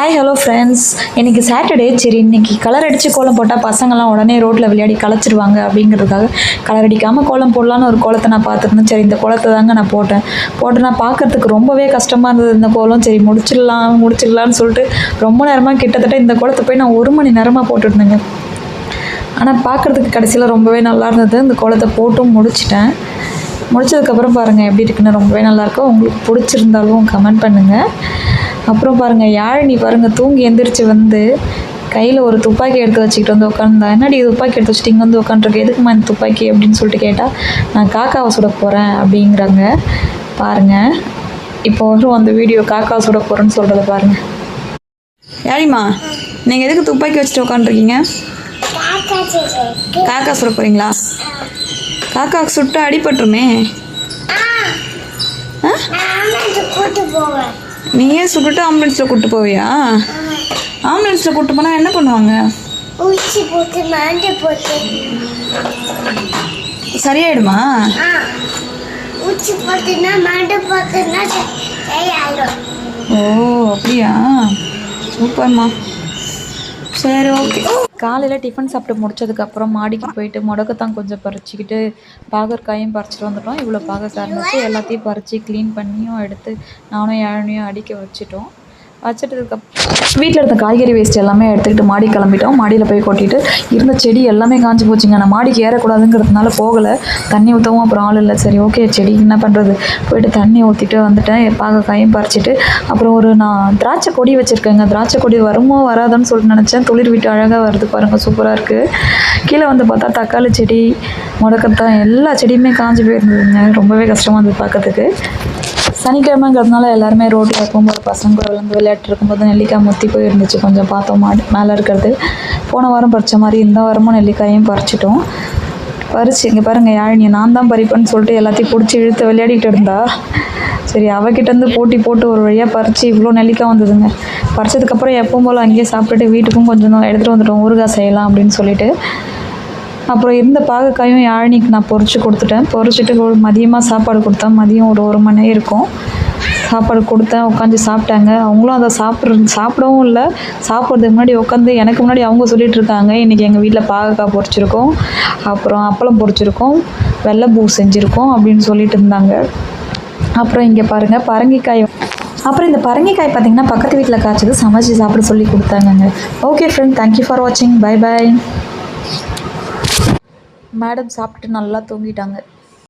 Hi hello friends இன்றைக்கி Saturday சரி இன்றைக்கி கலர் அடித்து கோலம் போட்டால் பசங்கள்லாம் உடனே ரோட்டில் விளையாடி கலைச்சிருவாங்க அப்படிங்கிறதுக்காக கலர் அடிக்காமல் கோலம் போடலான்னு ஒரு கோலத்தை நான் பார்த்துருந்தேன். சரி இந்த கோலத்தை தாங்க நான் போட்டேன். போட்டு நான் பார்க்கறதுக்கு ரொம்பவே கஷ்டமாக இருந்தது இந்த கோலம். சரி முடிச்சிடலாம் முடிச்சிடலான்னு சொல்லிட்டு ரொம்ப நேரமாக கிட்டத்தட்ட இந்த கோலத்தை போய் நான் ஒரு மணி நேரமாக போட்டுருந்தேங்க ஆனால் பார்க்குறதுக்கு கடைசியில் ரொம்பவே நல்லா இருந்தது. இந்த கோலத்தை போட்டும் முடிச்சிட்டேன். முடிச்சதுக்கப்புறம் பாருங்கள் எப்படி இருக்குன்னு ரொம்பவே நல்லாயிருக்கும் உங்களுக்கு பிடிச்சிருந்தாலும் கமெண்ட் பண்ணுங்கள் அப்புறம் பாருங்கள் யாழினி பாருங்கள் தூங்கி எந்திரிச்சு வந்து கையில் ஒரு துப்பாக்கி எடுத்து வச்சுக்கிட்டு வந்து உட்காந்தா என்னடி துப்பாக்கி எடுத்து வச்சுட்டு இங்கே வந்து உட்காந்துருக்கு எதுக்குமா இந்த துப்பாக்கி? அப்படின்னு சொல்லிட்டு கேட்டால் நான் காக்காவை சுட போகிறேன் அப்படிங்கிறாங்க. பாருங்கள் இப்போ வரும் அந்த வீடியோ காக்காவை சுட போகிறேன்னு சொல்கிறத பாருங்கள் யாழிமா நீங்கள் எதுக்கு துப்பாக்கி வச்சுட்டு உட்காந்துருக்கீங்க காக்கா சுட போகிறீங்களா காக்காவுக்கு சுட்டு அடிபட்டுருமே. ஆ? கூட்டு போவேன் நீ ஏன் சுட்டுட்டு ஆம்புலன்ஸில் கூட்டு போவியா? ஆம்புலன்ஸில் கூட்டு போனால் என்ன பண்ணுவாங்க? ஊசி போட்டு மாண்டு போட்டு. சரியாயிடுமா? ஊசி போட்டுனா மாண்டு போட்டுனா சரியாயிடும். ஓ அப்படியா? சூப்பர்மா. சரி ஓகே காலையில் டிஃபன் சாப்பிட்டு முடிச்சதுக்கப்புறம் மாடிக்கு போயிட்டு முடக்கத்தான் கொஞ்சம் பறிச்சுக்கிட்டு பாகற்காயும் பறிச்சிட்டு வந்துட்டோம். இவ்வளோ பாகற்காய் இருந்துச்சு எல்லாத்தையும் பறித்து க்ளீன் பண்ணியும் எடுத்து நானும் ஏழனையும் அடிக்க வச்சுட்டோம். வச்சுட்டதுக்கப்புறம் வீட்டில் இருந்த காய்கறி வேஸ்ட் எல்லாமே எடுத்துக்கிட்டு மாடி கிளம்பிட்டோம். மாடியில் போய் கொட்டிட்டு இருந்த செடி எல்லாமே காஞ்சி போச்சுங்க. நான் மாடிக்கு ஏறக்கூடாதுங்கிறதுனால போகலை. தண்ணி ஊற்றவும் அப்புறம் ஆள் இல்லை. சரி ஓகே செடி என்ன பண்ணுறது போயிட்டு தண்ணி ஊற்றிட்டு வந்துட்டேன். பாகக்காயும் பறிச்சிட்டு அப்புறம் ஒரு நான் திராட்சை கொடி வச்சுருக்கேங்க. திராட்சை கொடி வருமோ வராதுன்னு சொல்லிட்டு நினச்சேன். துளிர் விட்டு அழகாக வருது பாருங்கள் சூப்பராக இருக்குது கீழே வந்து பார்த்தா தக்காளி செடி முடக்கத்தான் எல்லா செடியுமே காஞ்சி போயிருந்ததுங்க. ரொம்பவே கஷ்டமாக இருந்தது பார்க்கறதுக்கு சனிக்கிழமைங்கிறதுனால எல்லாருமே ரோட்டில் இருக்கும்போது பசங்க கூட விளாண்டு விளையாட்டு இருக்கும்போது நெல்லிக்காய் முத்தி போய் இருந்துச்சு கொஞ்சம் பார்த்தோம் மாடி மேலே இருக்கிறது. போன வாரம் பறித்த மாதிரி இந்த வாரமும் நெல்லிக்காயும் பறிச்சிட்டோம். பறிச்சு இங்கே பாருங்கள் யாழினி நான் தான் பறிப்பேன்னு சொல்லிட்டு எல்லாத்தையும் பிடிச்சி இழுத்து விளையாடிட்டு இருந்தா. சரி அவகிட்டேருந்து போட்டி போட்டு ஒரு வழியாக பறித்து இவ்வளோ நெல்லிக்காய் வந்ததுங்க. பறிச்சதுக்கப்புறம் எப்பவும் போல் அங்கேயே சாப்பிட்டுட்டு வீட்டுக்கும் கொஞ்சம் எடுத்துகிட்டு வந்துட்டோம் ஊறுகாய் செய்யலாம் அப்படின்னு சொல்லிட்டு. அப்புறம் இருந்த பாகக்காயும் யாழினிக்கு நான் பொறிச்சு கொடுத்துட்டேன். பொறிச்சிட்டு ஒரு மதியமாக சாப்பாடு கொடுத்தேன். மதியம் ஒரு ஒரு மணி இருக்கும். சாப்பாடு கொடுத்தேன். உட்காந்து சாப்பிட்டாங்க. அவங்களும் அதை சாப்பிட்ற சாப்பிடவும் இல்லை. சாப்பிட்றதுக்கு முன்னாடி உட்காந்து எனக்கு முன்னாடி அவங்க சொல்லிட்டு இருக்காங்க. இன்றைக்கி எங்கள் வீட்டில் பாகக்காய் பொரிச்சிருக்கோம் அப்புறம் அப்பளம் பொரிச்சிருக்கோம் வெள்ளைப்பூ செஞ்சுருக்கோம் அப்படின்னு சொல்லிட்டு இருந்தாங்க. அப்புறம் இங்கே பாருங்கள் பரங்கிக்காய். அப்புறம் இந்த பரங்கிக்காய் பார்த்தீங்கன்னா பக்கத்து வீட்டில் காய்ச்சது. சமைச்சு சாப்பிட சொல்லி கொடுத்தாங்கங்க. Okay friend thank you for வாட்சிங் பை பாய் மேடம் சாப்பிட்டு நல்லா தூங்கிட்டாங்க.